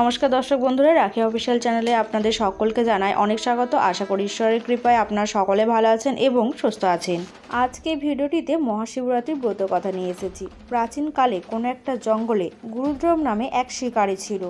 নমস্কার দর্শক বন্ধুরা, রাখি অফিসিয়াল চ্যানেলে আপনাদের সকলকে জানাই অনেক স্বাগত। আশা করি ঈশ্বরের কৃপায় আপনারা সকলে ভালো আছেন এবং সুস্থ আছেন। আজকে ভিডিওটিতে মহাশিবরাত্রির ব্রত কথা নিয়ে এসেছি। প্রাচীনকালে কোনো একটা জঙ্গলে গুরুদ্রম নামে এক শিকারী ছিল।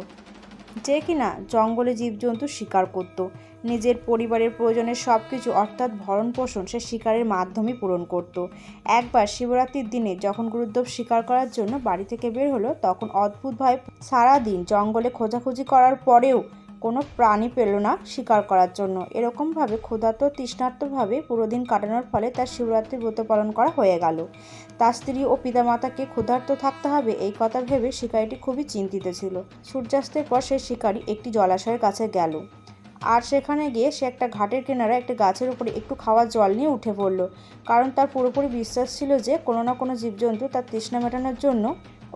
যে কিনা জঙ্গলে জীবজন্তু শিকার করত। নিজের পরিবারের প্রয়োজনের সব কিছু অর্থাৎ ভরণ পোষণ সে শিকারের মাধ্যমে পূরণ করত। একবার শিবরাত্রির দিনে যখন গুরুদেব শিকার করার জন্য বাড়ি থেকে বের হলো, তখন অদ্ভুতভাবে সারাদিন জঙ্গলে খোঁজাখুঁজি করার পরেও কোনো প্রাণী পেল না শিকার করার জন্য। এরকমভাবে ক্ষুধার্ত, তৃষ্ণার্তভাবে পুরো দিন কাটানোর ফলে তার শিবরাত্রির ব্রত পালন করা হয়ে গেল। তার স্ত্রী ও পিতামাতাকে ক্ষুধার্ত থাকতে হবে এই কথা ভেবে শিকারিটি খুবই চিন্তিত ছিল। সূর্যাস্তের পর সে শিকারি একটি জলাশয়ের কাছে গেল। আর সেখানে গিয়ে সে একটা ঘাটের কিনারে একটা গাছের উপরে একটু খাওয়ার জল নিয়ে উঠে পড়ল। কারণ তার পুরোপুরি বিশ্বাস ছিল যে কোনো না কোনো জীবজন্তু তার তৃষ্ণা মেটানোর জন্য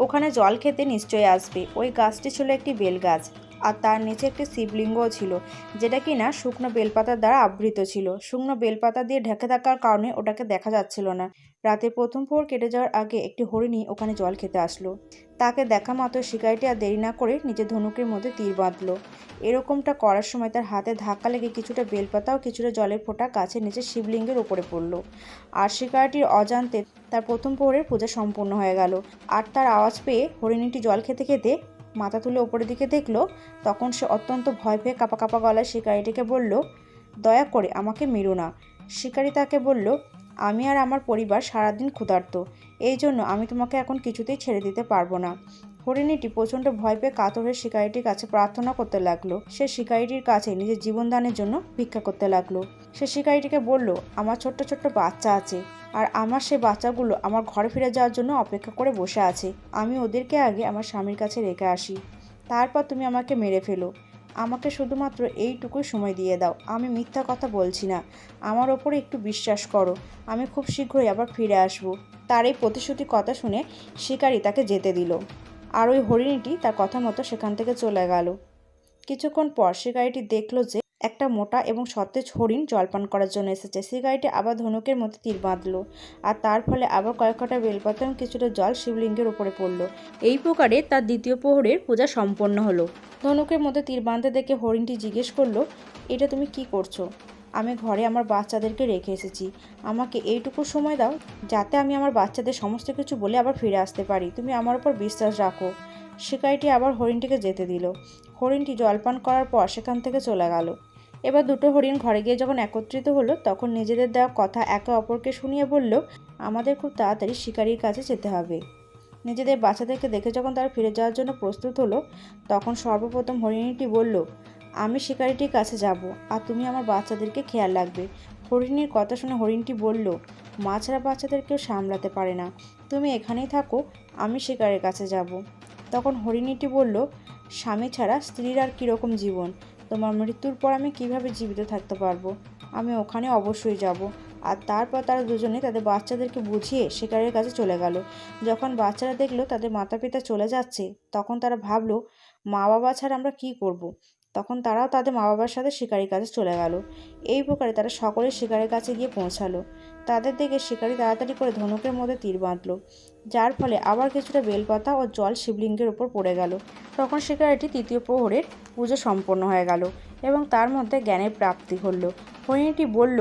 ওখানে জল খেতে নিশ্চয়ই আসবে। ওই গাছটি ছিল একটি বেল গাছ আর তার নিচে একটি শিবলিঙ্গও ছিল, যেটা কি না শুকনো বেলপাতার দ্বারা আবৃত ছিল। শুকনো বেলপাতা দিয়ে ঢেকে থাকার কারণে ওটাকে দেখা যাচ্ছিল না। রাতে প্রথম প্রহর কেটে যাওয়ার আগে একটি হরিণী ওখানে জল খেতে আসলো। তাকে দেখা মাত্র শিকারিটি আর দেরি না করে নিজের ধনুকের মধ্যে তীর বাঁধলো। এরকমটা করার সময় তার হাতে ধাক্কা লেগে কিছুটা বেলপাতা ও কিছুটা জলের ফোঁটা গাছের নিচে শিবলিঙ্গের ওপরে পড়ল। আর শিকারিটির অজান্তে তার প্রথম প্রহরের পূজা সম্পূর্ণ হয়ে গেল। আর তার আওয়াজ পেয়ে হরিণীটি জল খেতে খেতে মাথা তুলে ওপরের দিকে দেখল, তখন সে অত্যন্ত ভয় পেয়ে কাপা কাপা গলায় শিকারিটিকে বলল, দয়া করে আমাকে মেরো না। শিকারি তাকে বলল, আমি আর আমার পরিবার সারাদিন ক্ষুধার্ত, এই জন্য আমি তোমাকে এখন কিছুতেই ছেড়ে দিতে পারব না। হরিণীটি প্রচণ্ড ভয় পেয়ে কাতর শিকারিটির কাছে প্রার্থনা করতে লাগল। সে শিকারিটির কাছে নিজের জীবনদানের জন্য ভিক্ষা করতে লাগল। সে শিকারিটিকে বলল, আমার ছোট্ট ছোট্ট বাচ্চা আছে আর আমার সে বাচ্চাগুলো আমার ঘরে ফিরে যাওয়ার জন্য অপেক্ষা করে বসে আছে। আমি ওদেরকে আগে আমার স্বামীর কাছে রেখে আসি। তারপর তুমি আমাকে মেরে ফেলো। আমাকে শুধুমাত্র এইটুকুই সময় দিয়ে দাও। আমি মিথ্যা কথা বলছি না। আমার ওপরে একটু বিশ্বাস করো। আমি খুব শীঘ্রই আবার ফিরে আসব। তার এই প্রতিশ্রুতি কথা শুনে শিকারী তাকে যেতে দিল। আর ওই হরিণীটি তার কথা মতো সেখান থেকে চলে গেল। কিছুক্ষণ পর শিকারিটি দেখল যে একটা মোটা এবং সতেজ হরিণ জলপান করার জন্য এসেছে। শিকারিটি আবার ধনুকের মতো তীর বাঁধলো আর তার ফলে আবার কয়েকটা বেলপাতা এবং কিছুটা জল শিবলিঙ্গের উপরে পড়ল। এই প্রকারে তার দ্বিতীয় প্রহরের পূজা সম্পন্ন হলো। ধনুকের মধ্যে তীর বাঁধতে দেখে হরিণটি জিজ্ঞেস করল, এটা তুমি কি করছ? আমি ঘরে আমার বাচ্চাদেরকে রেখে এসেছি। আমাকে এইটুকু সময় দাও, যাতে আমি আমার বাচ্চাদের সমস্ত কিছু বলে আবার ফিরে আসতে পারি। তুমি আমার উপর বিশ্বাস রাখো। শিকারিটি আবার হরিণটিকে যেতে দিল। হরিণটি জলপান করার পর সেখান থেকে চলে গেল। এবার দুটো হরিণ ঘরে গিয়ে যখন একত্রিত হলো, তখন নিজেদের দেওয়া কথা একে অপরকে শুনিয়ে বলল, আমাদের খুব তাড়াতাড়ি শিকারির কাছে যেতে হবে। নিজেদের বাচ্চাদেরকে দেখে যখন তারা ফিরে যাওয়ার জন্য প্রস্তুত হলো, তখন সর্বপ্রথম হরিণীটি বলল আমি শিকারিটির কাছে যাব আর তুমি আমার বাচ্চাদেরকে খেয়াল রাখবে। হরিণীর কথা শুনে হরিণটি বলল, মাছরা বাচ্চাদের কেউ সামলাতে পারে না। তুমি এখানেই থাকো, আমি শিকারের কাছে যাব। তখন হরিণীটি বলল, স্বামী ছাড়া স্ত্রীর আর কীরকম জীবন? তোমার মৃত্যুর পর আমি কীভাবে জীবিত থাকতে পারব? আমি ওখানে অবশ্যই যাব। আর তারপর তারা দুজনে তাদের বাচ্চাদেরকে বুঝিয়ে শিকারের কাছে চলে গেল। যখন বাচ্চারা দেখল তাদের মাতা পিতা চলে যাচ্ছে, তখন তারা ভাবলো মা বাবা ছাড়া আমরা কি করব। তখন তারাও তাদের মা বাবার সাথে শিকারির কাছে চলে গেল। এই প্রকারে তারা সকলে শিকারের কাছে গিয়ে পৌঁছালো। তাদের দেখে শিকারি তাড়াতাড়ি করে ধনুকের মধ্যে তীর বাঁধলো, যার ফলে আবার কিছুটা বেলপাতা ও জল শিবলিঙ্গের উপর পড়ে গেল। তখন শিকারিটি তৃতীয় প্রহরের পুজো সম্পন্ন হয়ে গেল এবং তার মধ্যে জ্ঞানের প্রাপ্তি হলো। হরিণীটি বলল,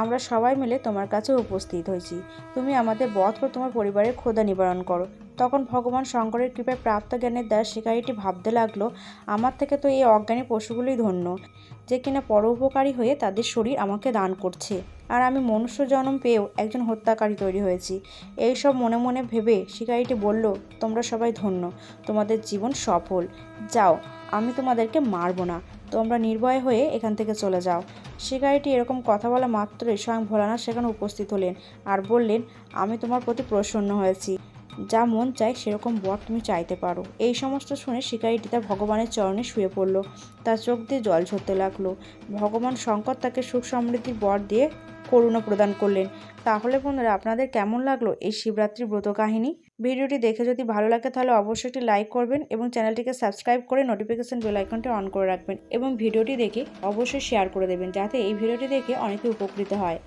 আমরা সবাই মিলে তোমার কাছে উপস্থিত হয়েছি। তুমি আমাদের বধ করে তোমার পরিবারের ক্ষোধা নিবারণ করো। তখন ভগবান শঙ্করের কৃপায় প্রাপ্ত জ্ঞানের দ্বারা শিকারিটি ভাবতে লাগল, আমার থেকে তো এই অজ্ঞানী পশুগুলোই ধন্য, যে কিনা পরোপকারী হয়ে তাদের শরীর আমাকে দান করছে। আর আমি মনুষ্য জন্ম পেয়েও একজন হত্যাকারী তৈরি হয়েছি। এই সব মনে মনে ভেবে শিকারিটি বলল, তোমরা সবাই ধন্য, তোমাদের জীবন সফল। যাও, আমি তোমাদেরকে মারবো না, তোমরা নির্ভয় হয়ে এখান থেকে চলে যাও। শিকারিটি এরকম কথা বলা মাত্রই স্বয়ং ভোলানাথ সেখানে উপস্থিত হলেন আর বললেন, আমি তোমার প্রতি প্রসন্ন হয়েছি। যা মন চায় সেরকম বর তুমি চাইতে পারো। এই সমস্ত শুনে শিকারিটি তার ভগবানের চরণে শুয়ে পড়ল। তার চোখ দিয়ে জল ঝরতে লাগল। ভগবান শঙ্কর তাকে সুখ সমৃদ্ধির বর দিয়ে করুণা প্রদান করলেন। তাহলে বন্ধুরা, আপনাদের কেমন লাগল এই শিবরাত্রির ব্রত কাহিনী? ভিডিওটি দেখে যদি ভালো লাগে, তাহলে অবশ্যই একটি লাইক করবেন এবং চ্যানেলটিকে সাবস্ক্রাইব করে নোটিফিকেশান বেল আইকনটি অন করে রাখবেন এবং ভিডিওটি দেখে অবশ্যই শেয়ার করে দেবেন, যাতে এই ভিডিওটি দেখে অনেকে উপকৃত হয়।